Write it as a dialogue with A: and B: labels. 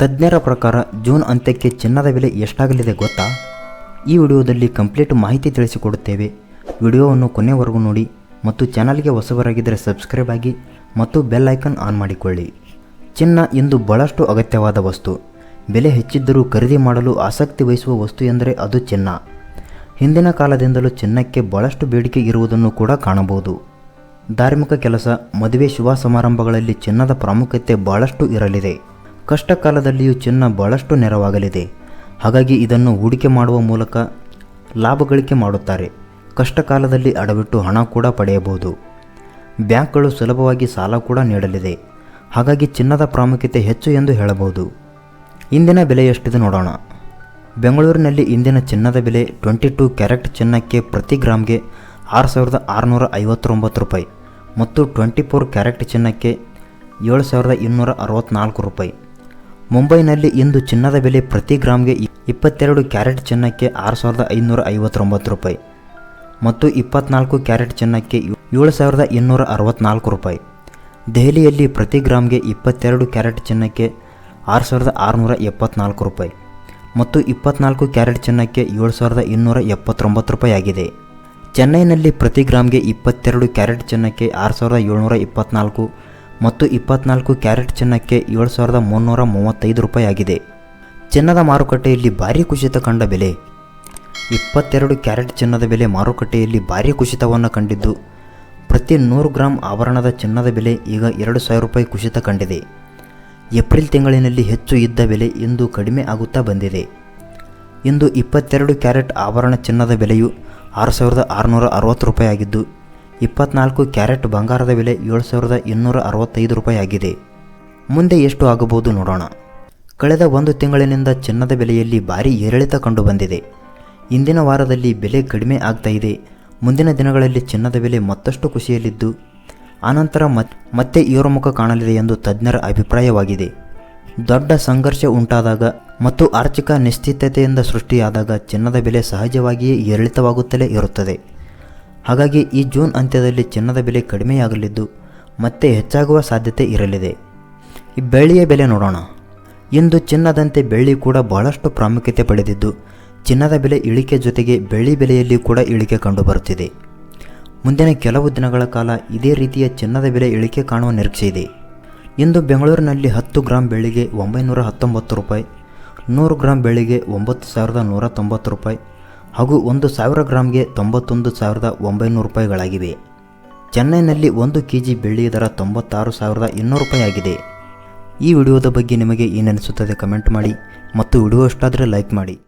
A: ತಜ್ಞರ ಪ್ರಕಾರ ಜೂನ್ ಅಂತ್ಯಕ್ಕೆ ಚಿನ್ನದ ಬೆಲೆ ಎಷ್ಟಾಗಲಿದೆ ಗೊತ್ತಾ? ಈ ವಿಡಿಯೋದಲ್ಲಿ ಕಂಪ್ಲೀಟ್ ಮಾಹಿತಿ ತಿಳಿಸಿಕೊಡುತ್ತೇವೆ. ವಿಡಿಯೋವನ್ನು ಕೊನೆವರೆಗೂ ನೋಡಿ ಮತ್ತು ಚಾನಲ್ಗೆ ಹೊಸಬರಾಗಿದ್ದರೆ ಸಬ್ಸ್ಕ್ರೈಬ್ ಆಗಿ ಮತ್ತು ಬೆಲ್ ಐಕನ್ ಆನ್ ಮಾಡಿಕೊಳ್ಳಿ. ಚಿನ್ನ ಇಂದು ಬಹಳಷ್ಟು ಅಗತ್ಯವಾದ ವಸ್ತು. ಬೆಲೆ ಹೆಚ್ಚಿದ್ದರೂ ಖರೀದಿ ಮಾಡಲು ಆಸಕ್ತಿ ವಹಿಸುವ ವಸ್ತು ಎಂದರೆ ಅದು ಚಿನ್ನ. ಹಿಂದಿನ ಕಾಲದಿಂದಲೂ ಚಿನ್ನಕ್ಕೆ ಬಹಳಷ್ಟು ಬೇಡಿಕೆ ಇರುವುದನ್ನು ಕೂಡ ಕಾಣಬಹುದು. ಧಾರ್ಮಿಕ ಕೆಲಸ, ಮದುವೆ ಶುಭ ಸಮಾರಂಭಗಳಲ್ಲಿ ಚಿನ್ನದ ಪ್ರಾಮುಖ್ಯತೆ ಬಹಳಷ್ಟು ಇರಲಿದೆ. ಕಷ್ಟ ಕಾಲದಲ್ಲಿಯೂ ಚಿನ್ನ ಬಹಳಷ್ಟು ನೆರವಾಗಲಿದೆ. ಹಾಗಾಗಿ ಇದನ್ನು ಹೂಡಿಕೆ ಮಾಡುವ ಮೂಲಕ ಲಾಭ ಗಳಿಕೆ ಮಾಡುತ್ತಾರೆ. ಕಷ್ಟ ಕಾಲದಲ್ಲಿ ಅಡವಿಟ್ಟು ಹಣ ಕೂಡ ಪಡೆಯಬಹುದು. ಬ್ಯಾಂಕ್ಗಳು ಸುಲಭವಾಗಿ ಸಾಲ ಕೂಡ ನೀಡಲಿದೆ. ಹಾಗಾಗಿ ಚಿನ್ನದ ಪ್ರಾಮುಖ್ಯತೆ ಹೆಚ್ಚು ಎಂದು ಹೇಳಬಹುದು. ಇಂದಿನ ಬೆಲೆ ಎಷ್ಟಿದೆ ನೋಡೋಣ. ಬೆಂಗಳೂರಿನಲ್ಲಿ ಇಂದಿನ ಚಿನ್ನದ ಬೆಲೆ ಟ್ವೆಂಟಿ ಟೂ ಕ್ಯಾರೆಟ್ ಚಿನ್ನಕ್ಕೆ ಪ್ರತಿ ಗ್ರಾಮ್ಗೆ ಆರು ಸಾವಿರದ ಆರುನೂರ ಐವತ್ತೊಂಬತ್ತು ರೂಪಾಯಿ ಮತ್ತು ಟ್ವೆಂಟಿ ಫೋರ್ ಕ್ಯಾರೆಟ್ ಚಿನ್ನಕ್ಕೆ ಏಳು ಸಾವಿರದ ಇನ್ನೂರ ಅರವತ್ತ್ನಾಲ್ಕು ರೂಪಾಯಿ. ಮುಂಬೈನಲ್ಲಿ ಇಂದು ಚಿನ್ನದ ಬೆಲೆ ಪ್ರತಿ ಗ್ರಾಮ್ಗೆ ಇಪ್ಪತ್ತೆರಡು ಕ್ಯಾರೆಟ್ ಚಿನ್ನಕ್ಕೆ ಆರು ಸಾವಿರದ ಐನೂರ ಐವತ್ತೊಂಬತ್ತು ರೂಪಾಯಿ ಮತ್ತು ಇಪ್ಪತ್ನಾಲ್ಕು ಕ್ಯಾರೆಟ್ ಚಿನ್ನಕ್ಕೆ ಏಳು ಸಾವಿರದ ಇನ್ನೂರ ಅರವತ್ತ್ನಾಲ್ಕು ರೂಪಾಯಿ. ದೆಹಲಿಯಲ್ಲಿ ಪ್ರತಿ ಗ್ರಾಮ್ಗೆ ಇಪ್ಪತ್ತೆರಡು ಕ್ಯಾರೆಟ್ ಚಿನ್ನಕ್ಕೆ ಆರು ಸಾವಿರದ ಆರುನೂರ ಎಪ್ಪತ್ನಾಲ್ಕು ರೂಪಾಯಿ ಮತ್ತು ಇಪ್ಪತ್ನಾಲ್ಕು ಕ್ಯಾರೆಟ್ ಚಿನ್ನಕ್ಕೆ ಏಳು ಸಾವಿರದ ಇನ್ನೂರ ಎಪ್ಪತ್ತೊಂಬತ್ತು ರೂಪಾಯಿ ಆಗಿದೆ. ಚೆನ್ನೈನಲ್ಲಿ ಪ್ರತಿ ಗ್ರಾಮ್ಗೆ ಇಪ್ಪತ್ತೆರಡು ಕ್ಯಾರೆಟ್ ಚಿನ್ನಕ್ಕೆ ಆರು ಸಾವಿರದ ಏಳ್ನೂರ ಇಪ್ಪತ್ನಾಲ್ಕು ಮತ್ತು ಇಪ್ಪತ್ನಾಲ್ಕು ಕ್ಯಾರೆಟ್ ಚಿನ್ನಕ್ಕೆ ಏಳು ಸಾವಿರದ ಮುನ್ನೂರ ಮೂವತ್ತೈದು ರೂಪಾಯಿ ಆಗಿದೆ. ಚಿನ್ನದ ಮಾರುಕಟ್ಟೆಯಲ್ಲಿ ಭಾರೀ ಕುಸಿತ ಕಂಡ ಬೆಲೆ. ಇಪ್ಪತ್ತೆರಡು ಕ್ಯಾರೆಟ್ ಚಿನ್ನದ ಬೆಲೆ ಮಾರುಕಟ್ಟೆಯಲ್ಲಿ ಭಾರೀ ಕುಸಿತವನ್ನು ಕಂಡಿದ್ದು. ಪ್ರತಿ ನೂರು ಗ್ರಾಂ ಆಭರಣದ ಚಿನ್ನದ ಬೆಲೆ ಈಗ ಎರಡು ಸಾವಿರ ರೂಪಾಯಿ ಕುಸಿತ ಕಂಡಿದೆ. ಏಪ್ರಿಲ್ ತಿಂಗಳಿನಲ್ಲಿ ಹೆಚ್ಚು ಇದ್ದ ಬೆಲೆ ಇಂದು ಕಡಿಮೆ ಆಗುತ್ತಾ ಬಂದಿದೆ. ಇಂದು ಇಪ್ಪತ್ತೆರಡು ಕ್ಯಾರೆಟ್ ಆಭರಣ ಚಿನ್ನದ ಬೆಲೆಯು ಆರು ಸಾವಿರದ ಆರುನೂರ ಅರವತ್ತು ರೂಪಾಯಿ ಆಗಿದ್ದು ಇಪ್ಪತ್ನಾಲ್ಕು ಕ್ಯಾರೆಟ್ ಬಂಗಾರದ ಬೆಲೆ ಏಳು ಸಾವಿರದ ಇನ್ನೂರ ಅರವತ್ತೈದು ರೂಪಾಯಿ ಆಗಿದೆ ಮುಂದೆ ಎಷ್ಟು ಆಗಬಹುದು ನೋಡೋಣ. ಕಳೆದ ಒಂದು ತಿಂಗಳಿನಿಂದ ಚಿನ್ನದ ಬೆಲೆಯಲ್ಲಿ ಭಾರೀ ಏರಿಳಿತ ಕಂಡುಬಂದಿದೆ. ಇಂದಿನ ವಾರದಲ್ಲಿ ಬೆಲೆ ಕಡಿಮೆ ಆಗ್ತಾ ಇದೆ. ಮುಂದಿನ ದಿನಗಳಲ್ಲಿ ಚಿನ್ನದ ಬೆಲೆ ಮತ್ತಷ್ಟು ಖುಷಿಯಲ್ಲಿದ್ದು ಆನಂತರ ಮತ್- ಮತ್ತೆ ಏರುಮುಖ ಕಾಣಲಿದೆ ಎಂದು ತಜ್ಞರ ಅಭಿಪ್ರಾಯವಾಗಿದೆ. ದೊಡ್ಡ ಸಂಘರ್ಷ ಉಂಟಾದಾಗ ಮತ್ತು ಆರ್ಥಿಕ ನಿಶ್ಚಿತತೆಯಿಂದ ಸೃಷ್ಟಿಯಾದಾಗ ಚಿನ್ನದ ಬೆಲೆ ಸಹಜವಾಗಿಯೇ ಏರಿಳಿತವಾಗುತ್ತಲೇ ಇರುತ್ತದೆ. ಹಾಗಾಗಿ ಈ ಜೂನ್ ಅಂತ್ಯದಲ್ಲಿ ಚಿನ್ನದ ಬೆಲೆ ಕಡಿಮೆಯಾಗಲಿದ್ದು ಮತ್ತೆ ಹೆಚ್ಚಾಗುವ ಸಾಧ್ಯತೆ ಇರಲಿದೆ. ಈ ಬೆಳ್ಳಿಯ ಬೆಲೆ ನೋಡೋಣ. ಇಂದು ಚಿನ್ನದಂತೆ ಬೆಳ್ಳಿ ಕೂಡ ಬಹಳಷ್ಟು ಪ್ರಾಮುಖ್ಯತೆ ಪಡೆದಿದ್ದು, ಚಿನ್ನದ ಬೆಲೆ ಇಳಿಕೆ ಜೊತೆಗೆ ಬೆಳ್ಳಿ ಬೆಲೆಯಲ್ಲಿ ಕೂಡ ಇಳಿಕೆ ಕಂಡುಬರುತ್ತಿದೆ. ಮುಂದಿನ ಕೆಲವು ದಿನಗಳ ಕಾಲ ಇದೇ ರೀತಿಯ ಚಿನ್ನದ ಬೆಲೆ ಇಳಿಕೆ ಕಾಣುವ ನಿರೀಕ್ಷೆ ಇದೆ. ಇಂದು ಬೆಂಗಳೂರಿನಲ್ಲಿ ಹತ್ತು ಗ್ರಾಂ ಬೆಳ್ಳಿಗೆ ಒಂಬೈನೂರ ಹತ್ತೊಂಬತ್ತು ರೂಪಾಯಿ, ನೂರು ಗ್ರಾಂ ಬೆಳ್ಳಿಗೆ ಒಂಬತ್ತು ಸಾವಿರದ ನೂರ ತೊಂಬತ್ತು ರೂಪಾಯಿ ಹಾಗೂ ಒಂದು ಸಾವಿರ ಗ್ರಾಮ್ಗೆ ತೊಂಬತ್ತೊಂದು ಸಾವಿರದ ಒಂಬೈನೂರು ರೂಪಾಯಿಗಳಾಗಿವೆ. ಚೆನ್ನೈನಲ್ಲಿ ಒಂದು ಕೆ ಜಿ ಬೆಳ್ಳಿಯ ದರ ತೊಂಬತ್ತಾರು ಸಾವಿರದ ಇನ್ನೂರು ರೂಪಾಯಿ ಆಗಿದೆ. ಈ ವಿಡಿಯೋದ ಬಗ್ಗೆ ನಿಮಗೆ ಏನನಿಸುತ್ತದೆ ಕಮೆಂಟ್ ಮಾಡಿ ಮತ್ತು ವಿಡಿಯೋ ಇಷ್ಟಾದರೆ ಲೈಕ್ ಮಾಡಿ.